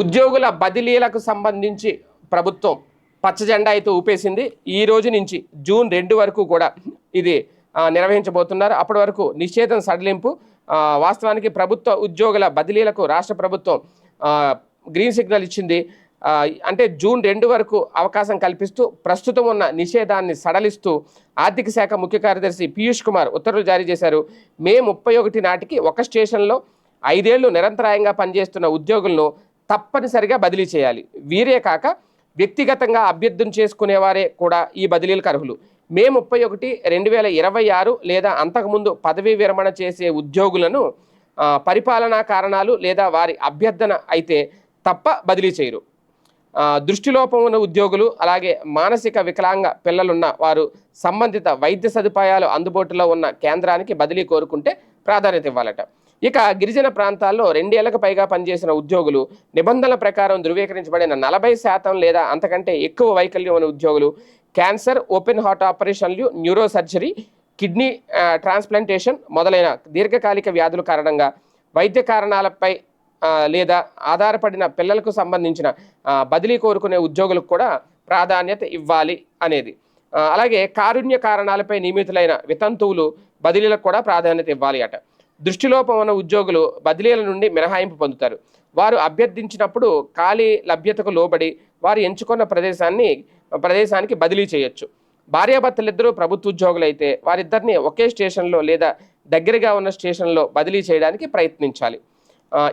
ఉద్యోగుల బదిలీలకు సంబంధించి ప్రభుత్వం పచ్చజెండా అయితే ఊపేసింది. ఈ రోజు నుంచి జూన్ రెండు వరకు కూడా ఇది నిర్వహించబోతున్నారు. అప్పటి వరకు నిషేధం సడలింపు వాస్తవానికి ప్రభుత్వ ఉద్యోగుల బదిలీలకు రాష్ట్ర ప్రభుత్వం గ్రీన్ సిగ్నల్ ఇచ్చింది. అంటే జూన్ రెండు వరకు అవకాశం కల్పిస్తూ ప్రస్తుతం ఉన్న నిషేధాన్ని సడలిస్తూ ఆర్థిక శాఖ ముఖ్య కార్యదర్శి పీయూష్ కుమార్ ఉత్తర్వులు జారీ చేశారు. మే ముప్పై ఒకటి నాటికి ఒక స్టేషన్లో ఐదేళ్ళు నిరంతరాయంగా పనిచేస్తున్న ఉద్యోగులను తప్పనిసరిగా బదిలీ చేయాలి. వీరే కాక వ్యక్తిగతంగా అభ్యర్థన చేసుకునేవారే కూడా ఈ బదిలీలకు అర్హులు. మే ముప్పై ఒకటి రెండు వేల ఇరవై ఆరు లేదా అంతకుముందు పదవీ విరమణ చేసే ఉద్యోగులను పరిపాలనా కారణాలు లేదా వారి అభ్యర్థన అయితే తప్ప బదిలీ చేయరు. దృష్టిలోపం ఉన్న ఉద్యోగులు అలాగే మానసిక వికలాంగ పిల్లలున్న వారు సంబంధిత వైద్య సదుపాయాలు అందుబాటులో ఉన్న కేంద్రానికి బదిలీ కోరుకుంటే ప్రాధాన్యత ఇవ్వాలట. ఇక గిరిజన ప్రాంతాల్లో రెండేళ్ళకు పైగా పనిచేసిన ఉద్యోగులు నిబంధనల ప్రకారం ధృవీకరించబడిన నలభై శాతం లేదా అంతకంటే ఎక్కువ వైకల్యం ఉన్న ఉద్యోగులు క్యాన్సర్ ఓపెన్ హార్ట్ ఆపరేషన్లు న్యూరో సర్జరీ కిడ్నీ ట్రాన్స్ప్లాంటేషన్ మొదలైన దీర్ఘకాలిక వ్యాధుల కారణంగా వైద్య కారణాలపై లేదా ఆధారపడిన పిల్లలకు సంబంధించిన బదిలీ కోరుకునే ఉద్యోగులకు కూడా ప్రాధాన్యత ఇవ్వాలి అనేది. అలాగే కారుణ్య కారణాలపై నియమితులైన వితంతువులు బదిలీలకు కూడా ప్రాధాన్యత ఇవ్వాలి అట. దృష్టిలోపం ఉన్న ఉద్యోగులు బదిలీల నుండి మినహాయింపు పొందుతారు. వారు అభ్యర్థించినప్పుడు ఖాళీ లభ్యతకు లోబడి వారు ఎంచుకున్న ప్రదేశాన్ని ప్రదేశానికి బదిలీ చేయొచ్చు. భార్యాభర్తలిద్దరూ ప్రభుత్వ ఉద్యోగులైతే వారిద్దరిని ఒకే స్టేషన్లో లేదా దగ్గరగా ఉన్న స్టేషన్లో బదిలీ చేయడానికి ప్రయత్నించాలి.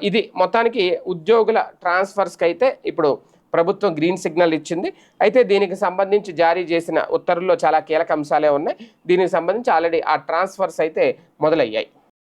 ఇది మొత్తానికి ఉద్యోగుల ట్రాన్స్ఫర్స్కి అయితే ఇప్పుడు ప్రభుత్వం గ్రీన్ సిగ్నల్ ఇచ్చింది. అయితే దీనికి సంబంధించి జారీ చేసిన ఉత్తర్వుల్లో చాలా కీలక అంశాలే ఉన్నాయి. దీనికి సంబంధించి ఆల్రెడీ ఆ ట్రాన్స్ఫర్స్ అయితే మొదలయ్యాయి.